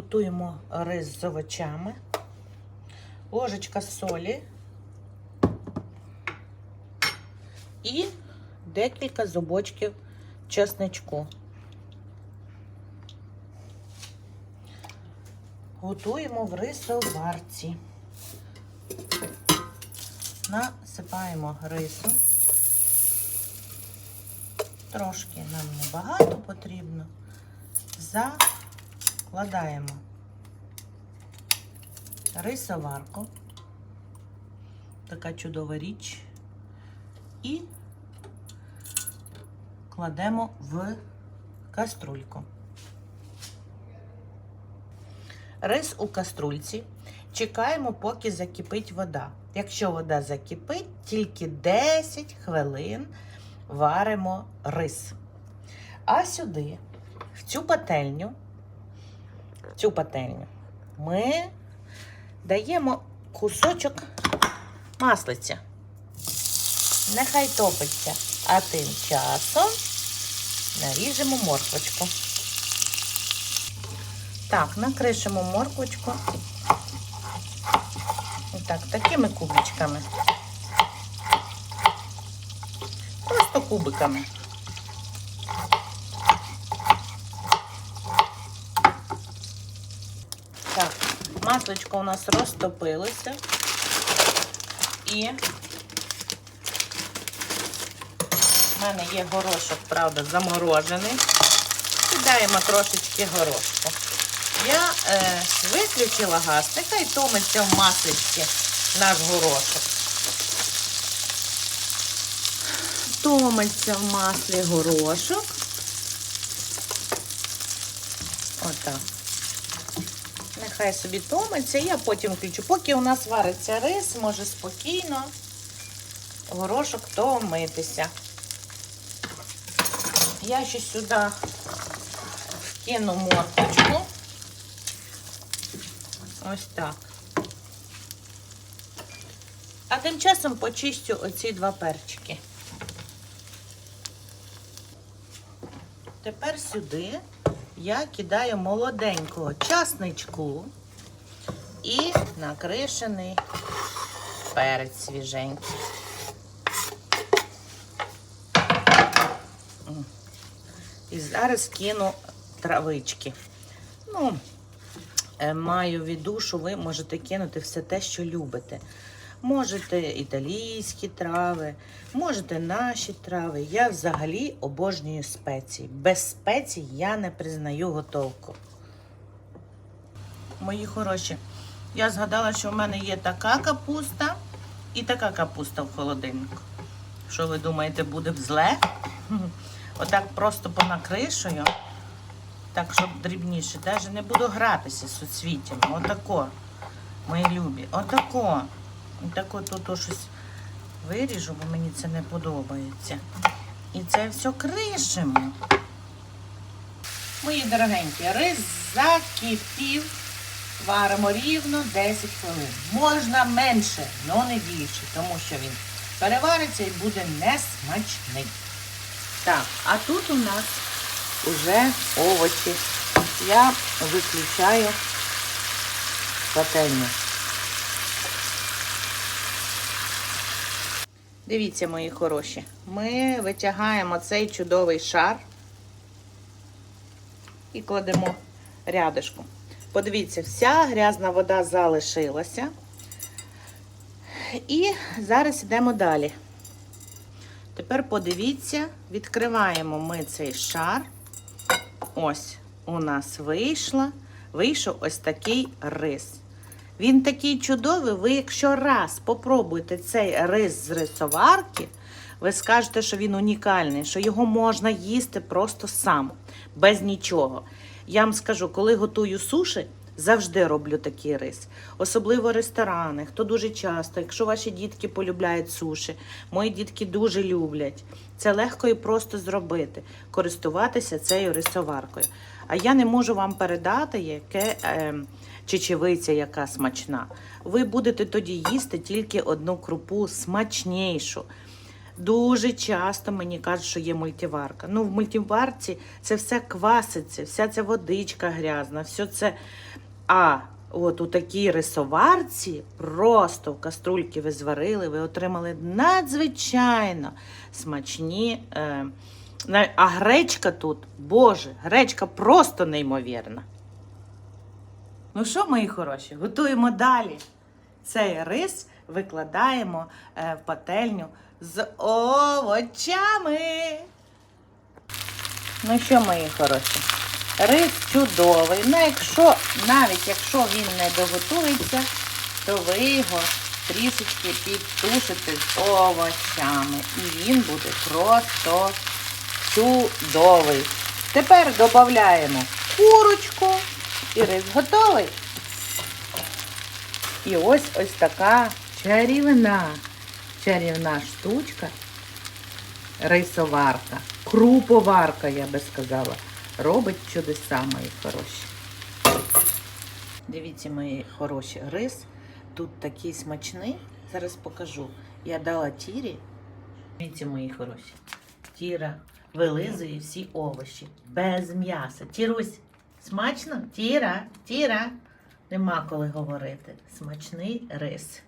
готуємо рис з овочами, ложечка солі і декілька зубочків чесничку. Готуємо в рисоварці. Насипаємо рису. Трошки нам небагато потрібно. Закладаємо рисоварку. Така чудова річ. І кладемо в каструльку. Рис у каструльці. Чекаємо, поки закипить вода. Якщо вода закипить, тільки 10 хвилин варимо рис. А сюди, в цю пательню, цю пательню, ми даємо кусочок маслиця. Нехай топиться. А тим часом наріжемо морквочку. Так, накришимо морквочку. Так, такими кубичками. Просто кубиками. Так, масличко у нас розтопилося. І в мене є горошок, правда, заморожений. Кидаємо трошечки горошку. Я е, виключила газ, нехай томиться в масличці наш горошок. Томиться в маслі горошок. Отак. Нехай собі томиться, я потім включу. Поки у нас вариться рис, може спокійно горошок томитися. Я ще сюди вкину морквочку. Ось так. А тим часом почистю оці два перчики. Тепер сюди я кидаю молоденького часничку і накришений перець свіженький. І зараз кину травички. Ну, е, маю в виду, що ви можете кинути все те, що любите. Можете італійські трави, можете наші трави. Я взагалі обожнюю спеції. Без спецій я не признаю готовку. Мої хороші, я згадала, що в мене є така капуста і така капуста в холодильнику. Що ви думаєте, буде зле? Отак просто понакришую. Так, щоб дрібніше. Навіть не буду гратися з суцвіттями. Отако. Мої любі. Отако. Отако тут щось виріжу, бо мені це не подобається. І це все кришимо. Мої дорогенькі, рис закипів. Варимо рівно 10 хвилин. Можна менше, але не більше, тому що він перевариться і буде несмачний. Так, а тут у нас уже овочі. Я виключаю пательню. Дивіться, мої хороші, ми витягаємо цей чудовий шар і кладемо рядишком. Подивіться, вся грязна вода залишилася. І зараз йдемо далі. Тепер подивіться, відкриваємо ми цей шар. Ось у нас вийшло, вийшов ось такий рис. Він такий чудовий, ви якщо раз попробуєте цей рис з рисоварки, ви скажете, що він унікальний, що його можна їсти просто сам, без нічого. Я вам скажу, коли готую суші, завжди роблю такий рис. Особливо ресторани, хто дуже часто, якщо ваші дітки полюбляють суші, мої дітки дуже люблять. Це легко і просто зробити, користуватися цією рисоваркою. А я не можу вам передати, яке е, чечевиця, яка смачна. Ви будете тоді їсти тільки одну крупу смачнішу. Дуже часто мені кажуть, що є мультиварка. Ну, в мультиварці це все кваситься, вся ця водичка грязна, все це А от у такій рисоварці просто в каструльки ви зварили, ви отримали надзвичайно смачні. Е, а гречка тут, боже, гречка просто неймовірна. Ну що, мої хороші, готуємо далі. Цей рис викладаємо е, в пательню з овочами. Ну що, мої хороші, рис чудовий. Ну, якщо, навіть якщо він не доготується, то ви його трішечки підтушите з овочами. І він буде просто чудовий. Тепер додаємо курочку і рис готовий. І ось ось така чарівна, чарівна штучка рисоварка, круповарка, я би сказала, робить чудеса, мої хороші. Дивіться, мої хороші, рис тут такий смачний. Зараз покажу. Я дала тірі. Дивіться, мої хороші. Тіра вилизує всі овочі без м'яса. Тірусь, смачно? Тіра, тіра. Нема коли говорити. Смачний рис.